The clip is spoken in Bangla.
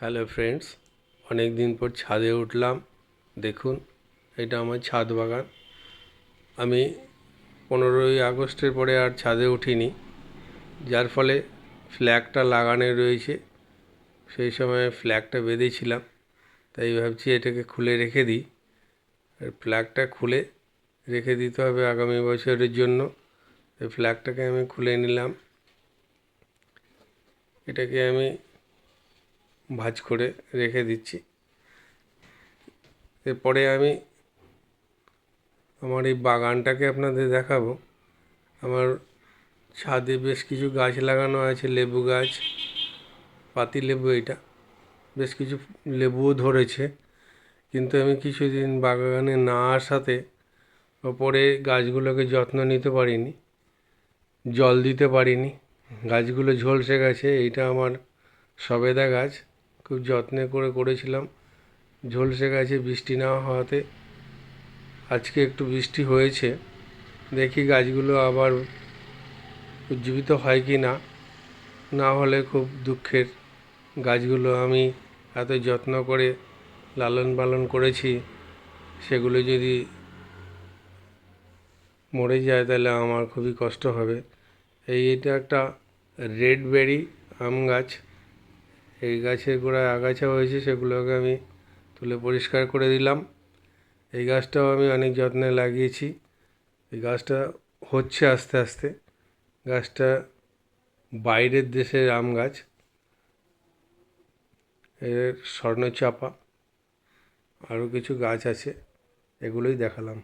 হ্যালো ফ্রেন্ডস অনেক দিন পর ছাদে উঠলাম। দেখুন, এটা আমার ছাদ বাগান। আমি পনেরোই আগস্টের পরে আর ছাদে উঠিনি, যার ফলে ফ্ল্যাগটা লাগানো রয়েছে। সেই সময় ফ্ল্যাগটা বেঁধেছিলাম, তাই ভাবছি এটাকে খুলে রেখে দিই। ফ্ল্যাগটা খুলে রেখে দিতে হবে আগামী বছরের জন্য। এই ফ্ল্যাগটাকে আমি খুলে নিলাম। এটাকে আমি ভাঁজ করে রেখে দিচ্ছি। এরপরে আমি আমার এই বাগানটাকে আপনাদের দেখাবো। আমার ছাদে বেশ কিছু গাছ লাগানো আছে, লেবু গাছ, পাতি লেবু এটা বেশ কিছু লেবুও ধরেছে। কিন্তু আমি কিছুদিন বাগানে না আসাতে ওপরে গাছগুলোকে যত্ন নিতে পারিনি, জল দিতে পারিনি। গাছগুলো ঝলসে গেছে, এইটা আমার সবেদা গাছ। খুব যত্নে করে করেছিলাম। ঝলসে গেছে বৃষ্টি না হওয়াতে। আজকে একটু বৃষ্টি হয়েছে। দেখি গাছগুলো আবার উজ্জীবিত হয় কি না। না হলে খুব দুঃখের গাছগুলো আমি এত যত্ন করে লালন পালন করেছি, সেগুলো যদি মরে যায় তাহলে আমার খুবই কষ্ট হবে। এই এটা একটা রেড বেরি আম গাছ। এই গাছের গোড়ায় আগাছা হয়েছে, সেগুলোকে আমি তুলে পরিষ্কার করে দিলাম। এই গাছটাও আমি অনেক যত্নে লাগিয়েছি। এই গাছটা হচ্ছে আস্তে আস্তে। গাছটা বাইরের দেশের আম গাছ। এর স্বর্ণচাপা। আরও কিছু গাছ আছে, এগুলোই দেখালাম।